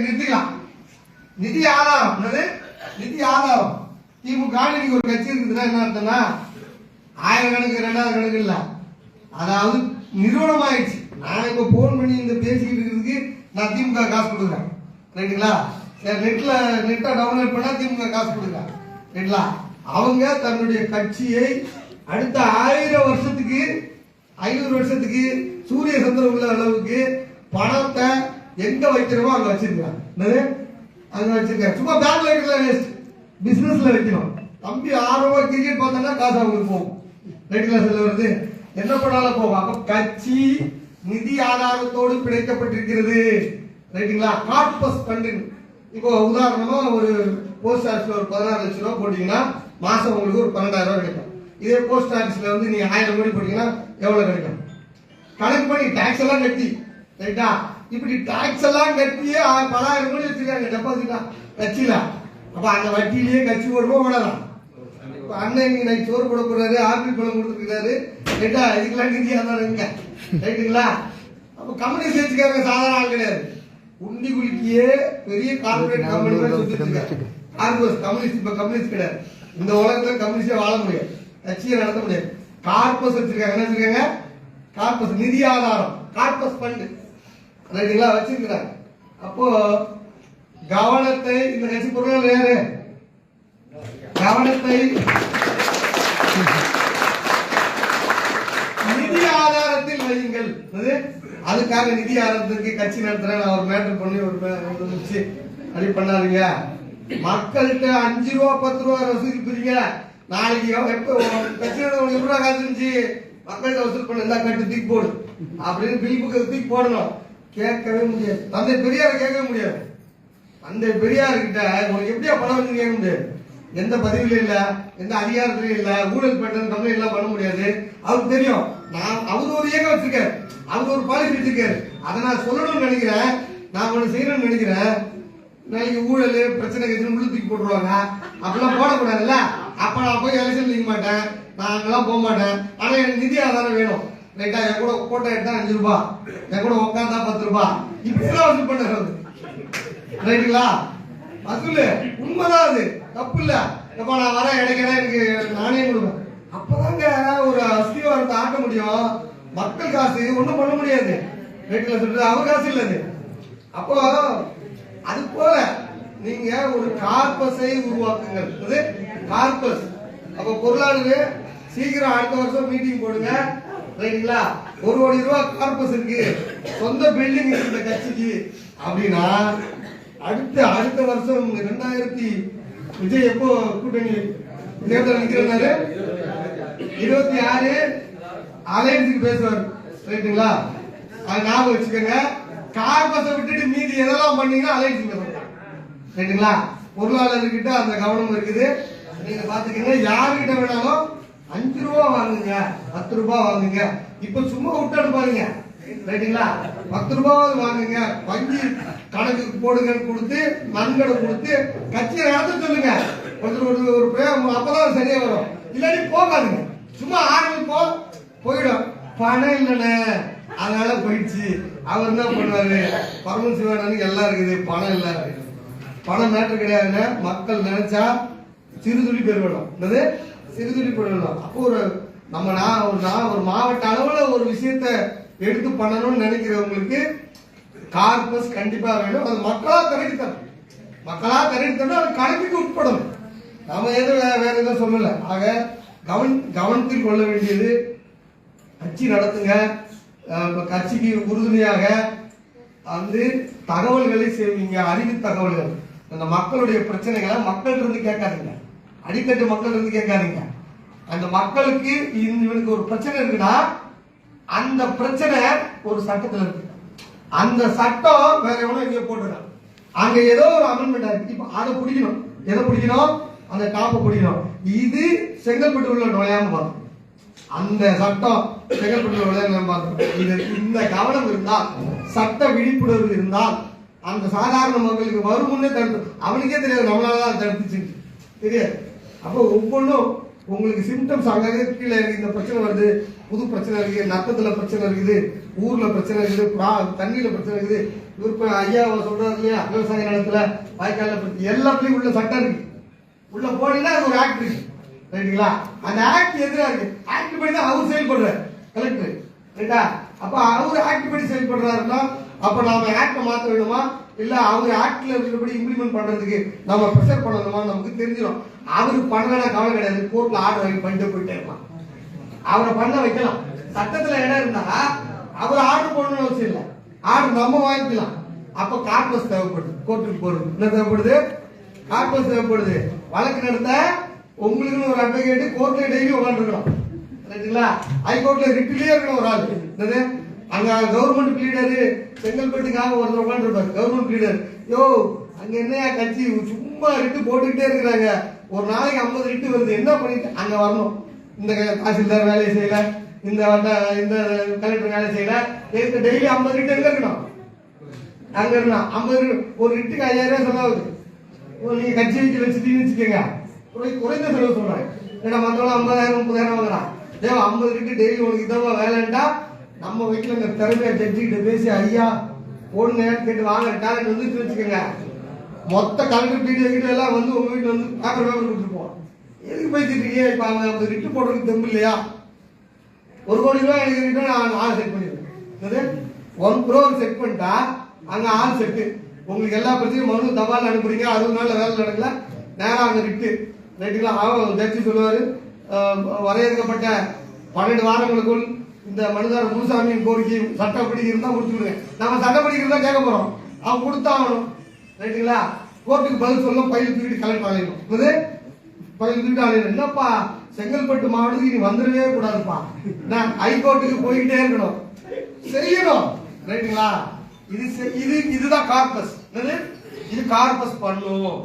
நிறுத்திக்கலாம் நிதி ஆதாரம். என்னது? நிதி ஆதாரம். திமுக இன்னைக்கு ஒரு கட்சி இருக்குதுன்னா என்ன அர்த்தம்னா ஆயிரம் கணக்கு ரெண்டாயிரம் கணக்கு இல்ல. அதாவது நிறுவனம் ஆயிடுச்சு நான் இப்ப போன் பண்ணி இந்த பேசிக்கிட்டு இருக்கிறதுக்கு நான் திமுக காசு கொடுக்குறேன். ரைட்டுங்களா நெட்ல நெட்டை டவுன்லோட் பண்ணா திமுக காசு கொடுக்குறேன். ரைட்டுங்களா அவங்க தன்னுடைய கட்சியை அடுத்த ஆயிரம் வருஷத்துக்கு ஐநூறு வருஷத்துக்கு சூரிய சந்திரம் உள்ள அளவுக்கு பணத்தை எங்க வைக்கிறோமோ அங்க வச்சிருக்கலாம். என்னது? அங்க வச்சிருக்கேன் சும்மா பேங்க்ல வைக்கிறதுல வேஸ்ட் பிசினஸ்ல வைக்கணும். தம்பி ஆர்வமா கிரிக்கெட் பார்த்தோம்னா காசு அவங்களுக்கு போகும். ரைட் கிளாஸ்ல வருது. என்ன பண்ணாலும் போகும். அப்ப கட்சி நிதி ஆதாரத்தோடு பிணைக்கப்பட்டிருக்கிறது. ரைட்டுங்களா கார்பஸ் ஃபண்டு இப்போ உதாரணமா ஒரு போஸ்ட் ஆஃபீஸ்ல ஒரு பதினாறு லட்சம் ரூபாய் போட்டீங்கன்னா மாசம் உங்களுக்கு ஒரு பன்னெண்டாயிரம் ரூபாய் கிடைக்கும். இதே போஸ்ட் ஆஃபீஸ்ல வந்து நீங்க ஆயிரம் கோடி போட்டீங்கன்னா எவ்வளவு கிடைக்கும்? கணக்கு பண்ணி டாக்ஸ் எல்லாம் கட்டி. ரைட்டா இப்படி டாக்ஸ் எல்லாம் கட்டியே பலாயிரம் கோடி வச்சிருக்காங்க டெபாசிட்டா கட்சியில. அப்ப அந்த வட்டியிலேயே கட்சி ஓடுமோ ஓடலாம். இப்ப அண்ணன் இன்னைக்கு நைட் சோறு போட போறாரு ஆப்பிள் பழம் கொடுத்துருக்காரு. ரைட்டா இதுக்கெல்லாம் நிதி தான் இருங்க ரைட்டுங்களா? அப்ப கம்யூனிஸ்ட் வச்சுக்காரங்க சாதாரண ஆள் கிடையாது. உண்டி குலுக்கியே பெரிய கார்பரேட் கம்பெனி சுத்திட்டு இருக்காங்க. கார்பஸ் கம்யூனிஸ்ட் இப்ப கம்யூனிஸ்ட் கிடையாது. இந்த உலகத்துல கம்யூனிஸ்டே வாழ முடியாது. கட்சியை நடத்த முடியாது. கார்பஸ் வச்சிருக்காங்க. என்ன வச்சிருக்காங்க? கார்பஸ் நிதி ஆதாரம். கார்பஸ் ஃபண்ட் ரைட்டுங்களா? வச்சிருக்கிறாங்க அப்போ கவனத்தை இந்த கட்சி பொருள் யாரு? கவனத்தை நிதி ஆதாரத்தில் வையுங்கள். அது அதுக்காக நிதி ஆதாரத்துக்கு கட்சி நடத்துறேன். நான் ஒரு மேட்டர் பண்ணி ஒரு மே- முடிச்சு அப்படி பண்ணாருங்க மக்கள்கிட்ட அஞ்சு ரூபா பத்து ரூபா வசூல் பிரிங்க நாளைக்கு எப்போ எப்ப கட்சியோட உனக்கு எப்படி காசு இருந்துச்சு? மக்கள்கிட்ட வசூல் பண்ண. இருந்தா கட்டு தூக்கி போடு. அப்படின்னு பில் புக்கு தூக்கி போடணும். கேட்கவே முடியாது. தந்தை பெரியார கேட்கவே முடியாது. அந்த பெரியார் கிட்ட உனக்கு எப்படியா பணம் வந்து கேட்க முடியாது. எந்த பதிவுல இல்ல எந்த அதிகாரத்திலும் இல்ல ஊழல் பண்றது தமிழ் எல்லாம் பண்ண முடியாது. அவருக்கு தெரியும். நான் அவர் ஒரு இயக்கம் வச்சிருக்காரு. அவர் ஒரு பாலிசி வச்சிருக்காரு. அதை நான் சொல்லணும்னு நினைக்கிறேன். நான் ஒண்ணு செய்யணும்னு நினைக்கிறேன். நாளைக்கு ஊழல் பிரச்சனை கட்சி உள்ள தூக்கி போட்டுருவாங்க. அப்பெல்லாம் போடக்கூடாதுல்ல? அப்ப நான் போய் எலெக்ஷன் நிற்க மாட்டேன். நான் அங்கெல்லாம் போக மாட்டேன். ஆனா எனக்கு நிதி ஆதாரம் வேணும். ரைட்டா என் கூட போட்டோ எடுத்தா அஞ்சு ரூபா. என் கூட உட்காந்தா பத்து ரூபா. இப்படி வசூல் பண்ணுறது. ரைட்டுங்களா? வசூல் உண்மைதான் அது. தப்பு இல்ல எப்ப நான் வரேன். இடைக்கிட எனக்கு நானே கொடுப்பேன் அப்பதாங்க ஒரு அஸ்திவாரத்தை ஆக்க முடியும். மக்கள் காசு ஒண்ணும் பண்ண முடியாது. ரைட்டுல சொல்றது? அவர் காசு இல்ல அது அப்போ அது போல நீங்க ஒரு கார்பஸை உருவாக்குங்கள். அது கார்பஸ் அப்ப பொருளாளர் சீக்கிரம் அடுத்த வருஷம் மீட்டிங் போடுங்க. ரைட்டுங்களா ஒரு கோடி ரூபாய் கார்பஸ் இருக்கு சொந்த பில்டிங் இருக்கு இந்த கட்சிக்கு அப்படின்னா அடுத்த அடுத்த வருஷம் ரெண்டாயிரத்தி விஜய் எப்போ கூட்டணி தேர்தல் நிக்கிறாரு இருபத்தி ஆறு அலையன்ஸுக்கு பேசுவார். ரைட்டுங்களா அது ஞாபகம் வச்சுக்கோங்க. கார்பஸை விட்டுட்டு மீதி எதெல்லாம் பண்ணீங்கன்னா அலையன்ஸுக்கு பேசுவாங்க ரைட்டுங்களா பொருளாளர்கிட்ட அந்த கவனம் இருக்குது. நீங்க பாத்துக்கீங்க யாருகிட்ட வேணாலும் அஞ்சு ரூபா வாங்குங்க பத்து ரூபா வாங்குங்க. இப்ப சும்மா விட்டு பாருங்க. ரைட்டுங்களா பத்து ரூபாவது வாங்குங்க. வங்கி கணக்கு போடுங்கன்னு கொடுத்து நன்கொடை கொடுத்து கட்சியை நடத்த சொல்லுங்க. ஒருத்தர் ஒரு ஒரு பிரேம் அப்பதான் சரியா வரும். இல்லாட்டி போகாதுங்க. சும்மா ஆரம்பிப்போ போயிடும். பணம் இல்லைண்ணே. அதனால போயிடுச்சு. அவர் என்ன பண்ணுவாரு? பரம சிவானனுக்கு எல்லாம் இருக்குது. பணம் இல்லை. பணம் நேற்று கிடையாதுன்னு மக்கள் நினைச்சா சிறுதுளி பெருவிடும் என்னது? சிறுதுளி பெருவிடும் அப்போ ஒரு நம்ம நான் ஒரு நான் ஒரு மாவட்ட அளவில் ஒரு விஷயத்த எடுத்து பண்ணணும்னு நினைக்கிறவங்களுக்கு கார்பஸ் கண்டிப்பாக வேணும். அது மக்களாக கரைக்கு தரணும் மக்களாக திரட்டி தரணும் அது கணக்குக்கு உட்படும். நாம எதுவும் வே- வேற எதுவும் சொல்லல. ஆக கவன் கவனத்தில் கொள்ள வேண்டியது கட்சி நடத்துங்க. கட்சிக்கு உறுதுணையாக வந்து தகவல்களை சேவிங்க அறிவு தகவல்கள் அந்த மக்களுடைய பிரச்சனைகளை மக்கள் இருந்து கேட்காதீங்க. அடித்தட்டு மக்கள் இருந்து கேட்காதீங்க. அந்த மக்களுக்கு இவனுக்கு ஒரு பிரச்சனை இருக்குன்னா அந்த பிரச்சனை ஒரு சட்டத்துல இருக்கு. அந்த சட்டம் வேற எவனோ எங்கேயோ போட்டுருக்கான். அங்க ஏதோ ஒரு அமெண்ட்மெண்ட் இருக்கு. இப்ப அதை பிடிக்கணும். எதை பிடிக்கணும்? அந்த டாப்பை பிடிக்கணும். இது செங்கல்பட்டு உள்ள நுழையாம பார்த்தோம் அந்த சட்டம் செங்கல்பட்டு நுழையாம பார்த்தோம் இது இந்த கவனம் இருந்தால் சட்ட விழிப்புணர்வு இருந்தால் அந்த சாதாரண மக்களுக்கு வரும் முன்னே தடுத்து அவனுக்கே தெரியாது நம்மளால தான் தடுத்துச்சு தெரியாது அப்போ ஒவ்வொன்றும் உங்களுக்கு சிம்டம்ஸ் அங்கங்கே கீழே இருக்கு இந்த பிரச்சனை வருது புது பிரச்சனை இருக்குது நத்தத்துல பிரச்சனை இருக்குது ஊரில் பிரச்சனை இருக்குது பா தண்ணியில் பிரச்சனை இருக்குது. இவர் இப்போ ஐயா சொல்கிறார் இல்லையா விவசாய நிலத்தில் வாய்க்காலில் பிரச்சனை எல்லாத்துலேயும் உள்ள சட்டம் இருக்குது உள்ளே போனீங்கன்னா அது ஒரு ஆக்ட் இருக்கு. ரைட்டுங்களா அந்த ஆக்ட் எதிராக இருக்குது ஆக்ட் பண்ணி தான் அவர் செயல்படுறார். கலெக்டர். ரைட்டா அப்ப அவர் ஆக்ட் படி செயல்படுறாருன்னா அப்ப நாம ஆக்ட மாத்த வேணுமா? இல்ல அவர் ஆக்ட்ல இருக்கிறபடி இம்ப்ளிமெண்ட் பண்றதுக்கு நம்ம ப்ரெஷர் பண்ணணுமா? நமக்கு தெரிஞ்சிடும் அவருக்கு பண்ணலனா கவலை கிடையாது. கோர்ட்ல ஆர்டர் வாங்கி பண்ணிட்டு போயிட்டே அவரை பண்ண வைக்கலாம். சட்டத்துல இடம் இருந்தா அவர் ஆர்டர் போடணும்னு அவசியம் இல்லை. ஆர்டர் நம்ம வாங்கிக்கலாம். அப்ப கார்பஸ் தேவைப்படுது. கோர்ட்டுக்கு போறது. என்ன தேவைப்படுது? கார்பஸ் தேவைப்படுது. வழக்கு நடத்த உங்களுக்குன்னு ஒரு அட்வொகேட் கோர்ட்ல டெய்லி உட்காந்துருக்கணும் ரைட்டுங்களா ஹைகோர்ட்ல ரிட்டிலே இருக்கணும் ஒரு ஆள். என்னது? அங்க கவர்மெண்ட் லீடரு செங்கல்பட்டுக்காக ஒருத்தர் உட்காந்துருப்பாரு கவர்மெண்ட் லீடர் யோ அங்க என்னையா கட்சி? சும்மா ரிட்டு போட்டுக்கிட்டே இருக்கிறாங்க. ஒரு நாளைக்கு ஐம்பது ரிட்டு வருது. என்ன பண்ணிட்டு? அங்க வரணும். இந்த தாசில்தார் வேலையை செய்யல. இந்த வட்ட- இந்த கலெக்டர் வேலை செய்யல. இந்த டெய்லி ஐம்பது ரிட்டு எங்க இருக்கணும்? அங்க இருக்கணும். ஐம்பது ஒரு ரிட்டுக்கு ஐயாயிரம் ரூபாய் செலவாகுது. நீங்க கட்சி வச்சு வச்சுட்டீங்கன்னு வச்சுக்கோங்க. குறைந்த செலவு சொல்றேன் ஏன்னா மற்றவங்க ஐம்பதாயிரம் முப்பதாயிரம் வாங்குறான். ஏன் ஐம்பது ரிட்டு டெய்லி உனக்கு இதவா வேலைண்டா? நம்ம வீட்டுல இந்த திறமையை ஜட்ஜிக்கிட்ட பேசி ஐயா போடுங்க கேட்டு வாங்க டேலண்ட் வந்து வச்சுக்கோங்க. மொத்த கலெக்டர் பீடியோ எல்லாம் வந்து உங்க வீட்டுல வந்து பேப்பர் பேப்பர் கொடுத்துருப்போம். எதுக்கு பேசிட்டு இருக்கீங்க? இப்ப அவங்க அந்த ரிட்டு போடுறதுக்கு தெம்பு இல்லையா? ஒரு கோடி ரூபாய் எனக்கு ரிட்டர்ன் நான் ஆள் செட் பண்ணிடுவேன். ஒன் க்ரோர் செட் பண்ணிட்டா அங்க ஆள் செட்டு உங்களுக்கு எல்லா பிரச்சனையும் மனு தபால் அனுப்புறீங்க. அறுபது நாள்ல வேலை நடக்கல. நேரம் அங்க ரிட்டு. ரைட்டுங்களா அவன் ஜட்ஜி சொல்லுவாரு வரையறுக்கப்பட்ட பன்னெண்டு வாரங்களுக்குள் இந்த மனுதாரர் முனுசாமியின் கோரிக்கை சட்டப்படி இருந்தா முடிச்சுடுங்க நம்ம சட்டப்படி இருந்தா கேட்க போறோம். அவன் கொடுத்தாகணும். ரைட்டுங்களா? கோர்ட்டுக்கு பதில் சொல்ல பயில் தூக்கிட்டு கலெக்ட் ஆகிடும் இது பயில் தூக்கிட்டு ஆகிடும் என்னப்பா? செங்கல்பட்டு மாவட்டத்துக்கு நீ வந்துடவே கூடாதுப்பா. நான் ஹைகோர்ட்டுக்கு போய்கிட்டே இருக்கணும். செய்யணும். ரைட்டுங்களா? இது செ- இது இதுதான் கார்பஸ். என்னது? இது கார்பஸ் பண்ணும்.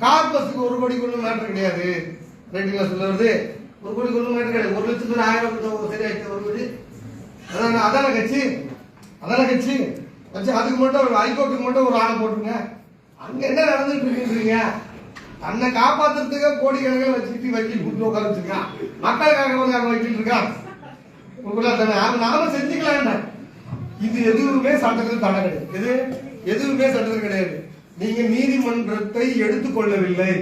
கார்பஸ்க்கு ஒரு படி கொண்டு மேட்டர் கிடையாது. ரைட்டுங்களா சொல்லுறது ஒரு கோடி கொண்டு கிடையாது. ஒரு லட்சத்து ஆயிரம் கொடுத்தா சரியாச்சு ஒரு கோடி. அதான அதான கட்சி. அதான கட்சி. வச்சு அதுக்கு மட்டும் ஒரு ஹைகோர்ட்டுக்கு மட்டும் ஒரு ஆணை போட்டுருங்க. அங்க என்ன நடந்துட்டு இருக்குன்றீங்க? தன்னை காப்பாத்துறதுக்கு கோடிக்கணக்கில் வச்சுக்கிட்டு வக்கீல் கூட்டு உட்கார வச்சிருக்கான். மக்களுக்காக வந்து அங்க வக்கீல் இருக்கான் உங்களுக்குள்ள தானே நாம செஞ்சுக்கலாம் இது எதுவுமே சட்டத்தில் தடை கிடையாது. எது? எதுவுமே சட்டத்தில் கிடையாது. நீங்க நீதிமன்றத்தை எடுத்துக்கொள்ளவில்லை.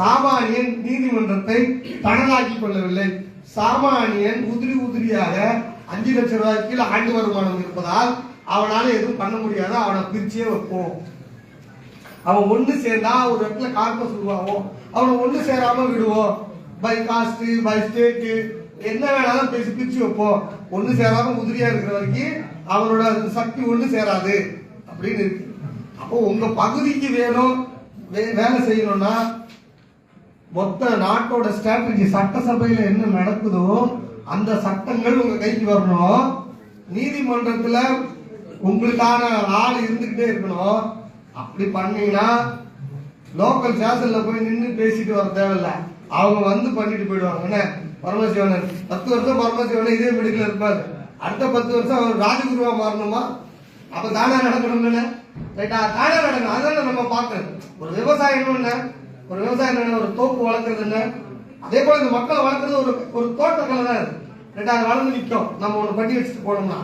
சாமானியன் நீதிமன்றத்தை தனதாக்கி கொள்ளவில்லை. சாமானியன் உதிரி உதிரியாக அஞ்சு லட்சம் ரூபாய்க்கு ஆண்டு வருமானம் இருப்பதால் அவனால எதுவும் பண்ண முடியாது. அவனை பிரிச்சே வைப்போம். அவன் ஒண்ணு சேர்ந்தா ஒரு இடத்துல கார்பஸ் உருவாகும் அவனை ஒண்ணு சேராம விடுவோம். பை காஸ்ட் பை ஸ்டேட் என்ன வேணாலும் பேசி பிரிச்சு வைப்போம். ஒண்ணு சேராம உதிரியா இருக்கிற வரைக்கும் அவனோட சக்தி ஒண்ணு சேராது. அப்படின்னு இருக்கு. அப்போ உங்க பகுதிக்கு வேணும் வே- வேலை செய்யணும்னா மொத்த நாட்டோட ஸ்ட்ராட்டஜி சட்டசபையில என்ன நடக்குதோ அந்த சட்டங்கள் உங்க கைக்கு வரணும். நீதிமன்றத்துல உங்களுக்கான ஆள் இருந்துகிட்டே இருக்கணும். அப்படி பண்ணீங்கன்னா லோக்கல் ஸ்டேஷன்ல போய் நின்று பேசிட்டு வர தேவையில்ல. அவங்க வந்து பண்ணிட்டு போயிடுவாங்க. என்ன? பரமசிவனன். பத்து வருஷம் பரமசிவனன் இதே மெடிக்கல் இருப்பாரு. அடுத்த பத்து வருஷம் அவர் ராஜகுருவா மாறணுமா? அப்ப தானே நடக்கணும் ரைட்டா? தானே நடக்கணும். அதான நம்ம பார்க்கறது ஒரு விவசாயம் என்ன? ஒரு விவசாயம் என்ன ஒரு தோப்பு வளர்க்கறது என்ன அதே போல இந்த மக்களை வளர்க்கறது ஒரு ஒரு தோட்டக்கலை தான் ரெண்டாவது வளர்ந்து நிற்கும். நம்ம ஒன்று பண்ணி வச்சுட்டு போனோம்னா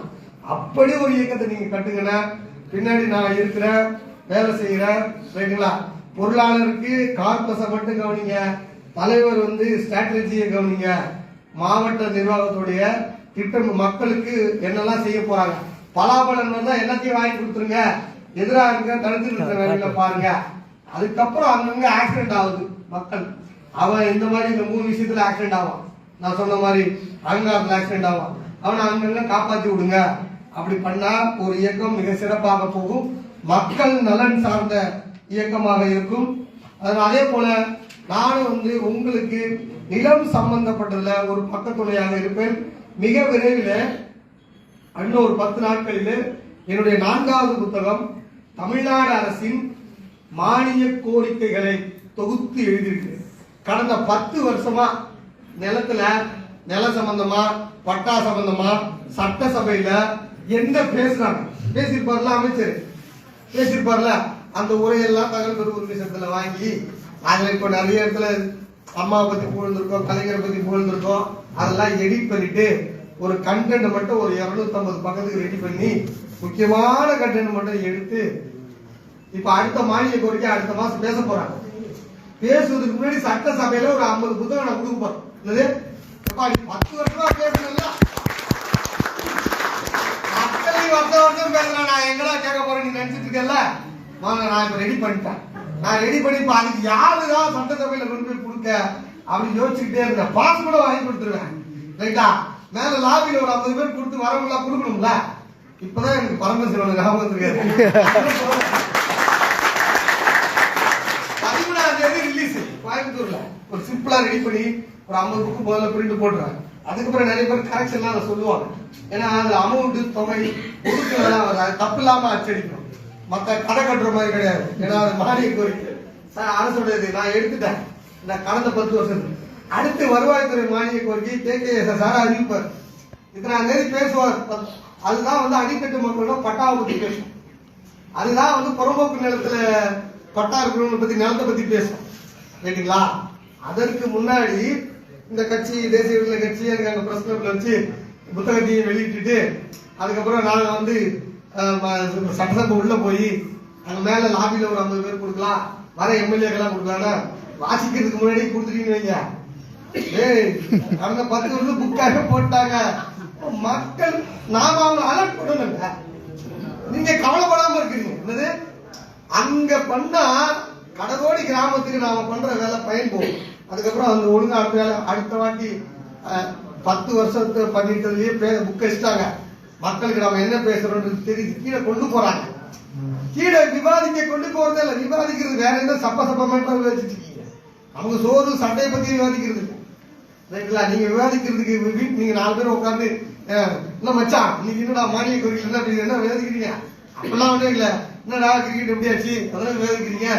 அப்படி ஒரு இயக்கத்தை நீங்க கட்டுங்கன்னா பின்னாடி நான் இருக்கிறேன் வேலை செய்யறேன் ரைட்டுங்களா பொருளாளருக்கு கார்பஸை மட்டும் கவனிங்க. தலைவர் வந்து ஸ்ட்ராட்டஜியை கவனிங்க. மாவட்ட நிர்வாகத்துடைய திட்டம் மக்களுக்கு என்னெல்லாம் செய்ய போறாங்க. பலாபலன் தான் எல்லாத்தையும் வாங்கி கொடுத்துருங்க. எதிராக இருக்க தடுத்து நிறுத்த வேலையில பாருங்க. அதுக்கப்புறம் அங்கங்க ஆக்சிடென்ட் ஆகுது மக்கள். அவன் இந்த மாதிரி இந்த மூணு விஷயத்துல ஆக்சிடென்ட் ஆவான். நான் சொன்ன மாதிரி அலங்காரத்துல ஆக்சிடென்ட் ஆவான். அவனை அங்கங்க காப்பாத்தி விடுங்க. அப்படி பண்ணா ஒரு இயக்கம் மிக சிறப்பாக போகும். மக்கள் நலன் சார்ந்த இயக்கமாக இருக்கும். அதே போல நானும் வந்து உங்களுக்கு நிலம் சம்பந்தப்பட்டதுல ஒரு பக்கத்துணையாக இருப்பேன். மிக விரைவில் இன்னும் ஒரு பத்து நாட்களில் என்னுடைய நான்காவது புத்தகம் தமிழ்நாடு அரசின் மானிய கோரிக்கைகளை தொகுத்து எழுதியிருக்கிறேன். கடந்த பத்து வருஷமா நிலத்துல நில சம்பந்தமா பட்டா சம்பந்தமா சட்டசபையில என்ன பேசுறாங்க? பேசியிருப்பார்ல அமைச்சர். பேசியிருப்பார்ல. அந்த உரையெல்லாம் தகவல் பெறும் உரிமை சட்டத்துல வாங்கி அதுல இப்ப நிறைய இடத்துல அம்மாவை பத்தி புகழ்ந்துருக்கோம் கலைஞரை பத்தி புகழ்ந்துருக்கோம். அதெல்லாம் எடிட் பண்ணிட்டு ஒரு கண்டென்ட் மட்டும் ஒரு 250 பக்கத்துக்கு ரெடி பண்ணி முக்கியமான கண்டென்ட் மட்டும் எடுத்து இப்ப அடுத்த மானிய கோரிக்கை அடுத்த மாசம் பேச போறாங்க. பேசுவதற்கு முன்னாடி சட்டசபையில ஒரு 50 புத்தகம் நான் கொடுக்க போறேன். நீ பத்து வருஷமா பேசணும்ல அத்தனை நீ வருஷம் வருஷம் பேசுறேன். நான் எங்கடா கேட்க போறேன்? நீ நினைச்சிட்டு இருக்கல வாங்க நான் இப்ப ரெடி பண்ணிட்டேன். நான் ரெடி பண்ணி இப்ப அதுக்கு யாருதான் சட்டசபையில கொண்டு போய் கொடுக்க அப்படின்னு யோசிச்சுக்கிட்டே இருந்தேன் பாஸ் கூட வாங்கி கொடுத்துருவேன். ரைட்டா? மேல லாபியில ஒரு ஐம்பது பேர் கொடுத்து வரவங்களா கொடுக்கணும்ல? இப்பதான் எனக்கு பரமசிவன் ஞாபகம் வந்திருக்காரு கோயம்புத்தூர்ல ஒரு சிம்பிளா ரெடி பண்ணி ஒரு ஐம்பது புக்கு முதல்ல பிரிண்ட் போடுறாங்க அதுக்கப்புறம் நிறைய பேர் கரெக்ஷன்லாம் அதை சொல்லுவாங்க. ஏன்னா அந்த அமௌண்ட் தொகை ஒதுக்குலாம் வராது. தப்பு இல்லாம அச்சடிக்கணும். மத்த கடை கட்டுற மாதிரி கிடையாது. ஏன்னா அது மானிய கோரிக்கை. சார் அரசோட நான் எடுத்துட்டேன். நான் கடந்த பத்து வருஷத்துக்கு அடுத்து வருவாய்த்துறை மானிய கோரிக்கை கே. கே. எஸ். சார் அறிவிப்பார். இத்தனாம் தேதி பேசுவார். அதுதான் வந்து அடிக்கட்டு மக்களோட பட்டாவை பத்தி பேசும் அதுதான் வந்து புறம்போக்கு நிலத்துல பட்டா இருக்கணும்னு பத்தி நிலத்தை பத்தி பேசும் கேட்டீங்களா? அதற்கு முன்னாடி இந்த கட்சி தேசிய விடுதலை கட்சி எனக்கு அங்க பிரஸ் கிளப்ல வச்சு புத்தகத்தையும் வெளியிட்டுட்டு அதுக்கப்புறம் நாங்க வந்து சட்டசபை உள்ள போய் அங்க மேல லாபியில ஒரு ஐம்பது பேர் கொடுக்கலாம் வர எம்எல்ஏக்கெல்லாம் கொடுக்கலாம்னா வாசிக்கிறதுக்கு முன்னாடி கொடுத்துட்டீங்கன்னு வைங்க. ஏய் கடந்த பத்து வருஷம் புக்காக போட்டாங்க. மக்கள் நாம அவங்க அலர்ட் பண்ணணுங்க நீங்க கவலைப்படாம இருக்கிறீங்க. என்னது? அங்க பண்ணா கடகோடி கிராமத்துக்கு நாம பண்ற வேலை பயன் போகும். அதுக்கப்புறம் அந்த ஒழுங்கா அடுத்த வேலை அடுத்த வாட்டி பத்து வருஷத்து பண்ணிட்டதுலயே புக் வச்சுட்டாங்க மக்களுக்கு நாம என்ன பேசுறோம்ன்றது தெரியுது. கீழே கொண்டு போறாங்க. கீழே விவாதிக்க கொண்டு போறதே இல்ல. விவாதிக்கிறது வேற என்ன சப்ப சப்பமெண்டா வச்சுட்டு இருக்கீங்க. அவங்க சோறு சண்டையை பத்தி விவாதிக்கிறது இல்ல. ரைட்டுங்களா? நீங்க விவாதிக்கிறதுக்கு வீட்டு நீங்க நாலு பேர் உட்காந்து இல்லை மச்சான் இன்னைக்கு என்னடா மானிய கோரிக்கை என்ன என்ன விவாதிக்கிறீங்க? அப்படிலாம் ஒன்றும் இல்ல. என்னடா கிரிக்கெட் எப்படி ஆச்சு? அதெல்லாம் விவாதிக்கிறீங்க.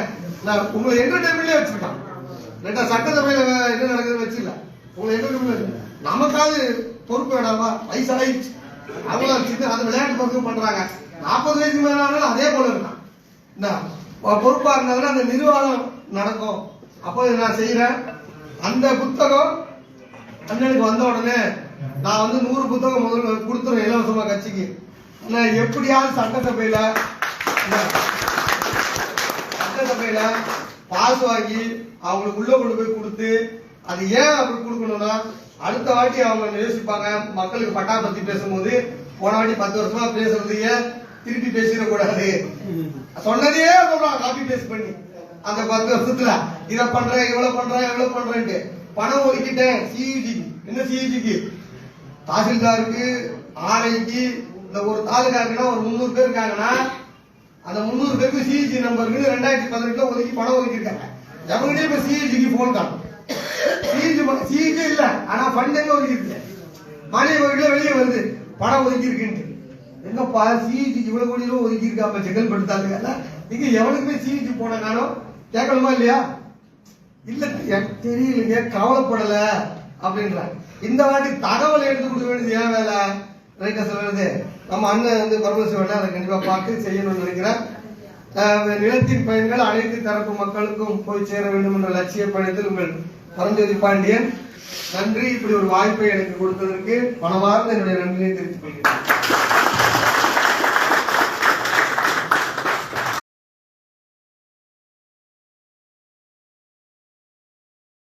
நான் உங்களை என்டர்டைன்மெண்ட்லயே வச்சிருக்கான் ரெண்டா சட்டசபையில வே- என்ன நடக்குதுன்னு வச்சில்ல உங்களை என்டர்டைன்மெண்ட் நமக்காவது பொறுப்பு வேடாமா வயசாயிடுச்சு. அவங்களாம் சின்ன அது விளையாட்டு பக்கம் பண்றாங்க. நாற்பது வயசு மேல ஆனாலும் அதே போல இருக்கான் என்ன பொறுப்பா இருந்தாங்கன்னா அந்த நிர்வாகம் நடக்கும். அப்போ நான் செய்யறேன் அந்த புத்தகம் அண்ணனுக்கு வந்த உடனே நான் வந்து நூறு புத்தகம் முதல்ல கொடுத்துருவேன் இலவசமா கட்சிக்கு. எப்படியாவது சட்டசபையில என்ன, பாஸ் வாங்கி அவங்களுக்கு உள்ள கொண்டு போய் கொடுத்து அது ஏன் அப்படி கொடுக்கணும்னா அடுத்த வாட்டி அவங்க யோசிப்பாங்க மக்களுக்கு பட்டா பத்தி பேசும்போது போன வாட்டி பத்து வருஷமா பேசுறது ஏன் திருப்பி பேசிடக்கூடாது. சொன்னதையே சொல்றான் காப்பி பேஸ்ட் பண்ணி. அந்த பத்து வருஷத்துல இத பண்றேன் இவ்வளவு பண்றேன் இவ்வளவு பண்றேன்ட்டு. பணம் ஒதுக்கிட்டேன் சிஇஜி என்ன சிஇஜிக்கு தாசில்தாருக்கு ஆர்ஐக்கு இந்த ஒரு தாலுகாக்குன்னா ஒரு முந்நூறு பேர் இருக்காங்கன்னா அந்த முந்நூறு பேருக்கு சிஇஜி நம்பருக்கு ரெண்டாயிரத்தி பதினெட்டுல ஒதுக்கி பணம் ஒதுக்கிருக்காங்க எவங்கிட்டே இப்ப சிஇஜிக்கு போன் தான் சிஇஜி சிஇஜி இல்ல ஆனா ஃபண்ட் எங்க ஒதுக்கிருக்கு மானிய கோரிக்கையில வெளியே வருது. பணம் ஒதுக்கி இருக்குன்ட்டு எங்கப்பா சிஇஜிக்கு இவ்வளவு கோடி ரூபாய் ஒதுக்கி இருக்காப்ப செங்கல்பட்டு தாலுகால எவனுக்குமே சிஇஜி போன காணும் கேட்கணுமா இல்லையா? இல்ல தெரியலங்க கவலைப்படல அப்படின்ற இந்த வாட்டி தகவல் எடுத்து கொடுக்க வேண்டியது ஏன் வேலை? ரைட்டா சொல்றது? நம்ம அண்ணன் வந்து பரமசிவன் அதை கண்டிப்பா பார்த்து செய்யணும்னு நினைக்கிறேன் நிலத்தின் பயன்கள் அனைத்து தரப்பு மக்களுக்கும் போய் சேர வேண்டும் என்ற லட்சிய பயணத்தில் உங்கள் பரஞ்சோதி பாண்டியன் நன்றி. இப்படி ஒரு வாய்ப்பை எனக்கு கொடுத்ததற்கு மனமார்ந்த என்னுடைய நன்றியை தெரிவித்துக் கொள்கிறேன்.